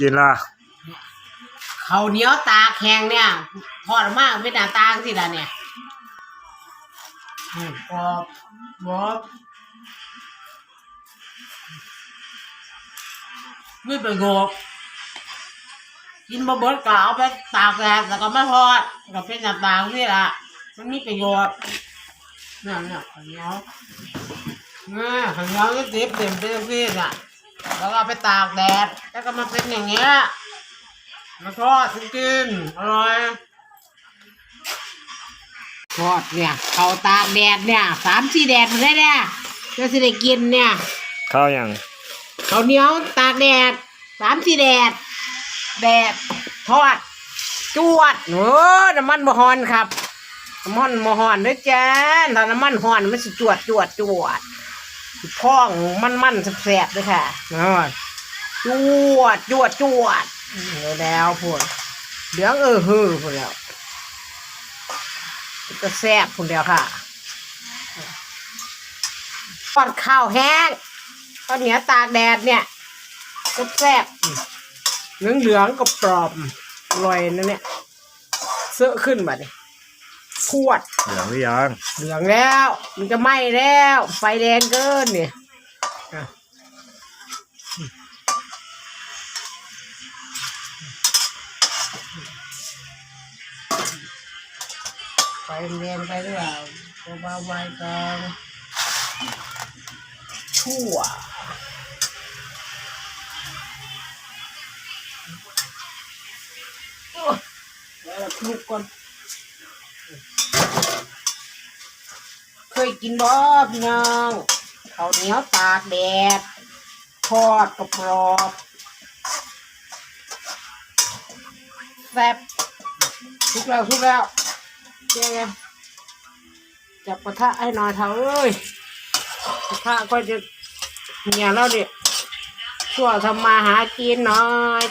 กินละเขาวเหนียวตาแห้งเนี่ยทอดออกมาเป็นหน้าตาสิล่ะเนี่ยอืมกรอบบอบไม่เประโยชน์กินบะเบิดก็เอาไปตากแดดแล้วก็มาทอดก็เป็นหน้าตาสิล่ะมันมีประโยชน์เนี่ยเนี่ยข้าวเหนียวเนี่ยข้าวเหนียวก็ติบเต็มเต็มที่น่ะ แล้วก็เอาไปตากแดด แล้วก็มาเป็นอย่างเงี้ย มาทอดกิน อร่อย ทอดเนี่ย เขาตากแดดเนี่ย สามสี่แดดเลยเนี่ยจะสิได้กินเนี่ย ข้าวยังข้าวเหนียวตากแดด สามสี่แดด แดด ทอด จวดโอ้น้ำมันมะฮอนครับ น้ำมันมะฮอนด้วยจ้าถ้าน้ำมันฮอนมันสิจวดจวดจวด พ่องมันมันๆแสบๆด้วยค่ะน้อยจวดจวดจวดเดี๋ยวแล้วพูดเหลืองเออฮือพูดแล้วก็แซ่บพูดแล้วค่ะทอดข้าวแห้งข้าวเหนียวตากแดดเนี่ยก็แซ่บเหลืองเหลืองๆกับกรอบๆอร่อยนะเนี่ยเสื้อขึ้นมาเนี่ ยพวด เหลืองหรือยังเหลืองแล้ว มันจะไหม้แล้ว ไฟแดงเกินเนี่ยอะไฟแดงไปหรือเปล่าเบาๆไว้ก่อนชั่วโอ้ยแล้วลุกก่อน เคยกินบ่พี่น้องข้าวเหนียวตากแดดทอดกรอบแซ่บทุกแล้วทุกแล้วเจ๊จับกระทะให้หน่อยเถอะเอ้ยกระทะก็จะเหนี่ยแล้วเนี่ยช่วยทำมาหากินหน่อย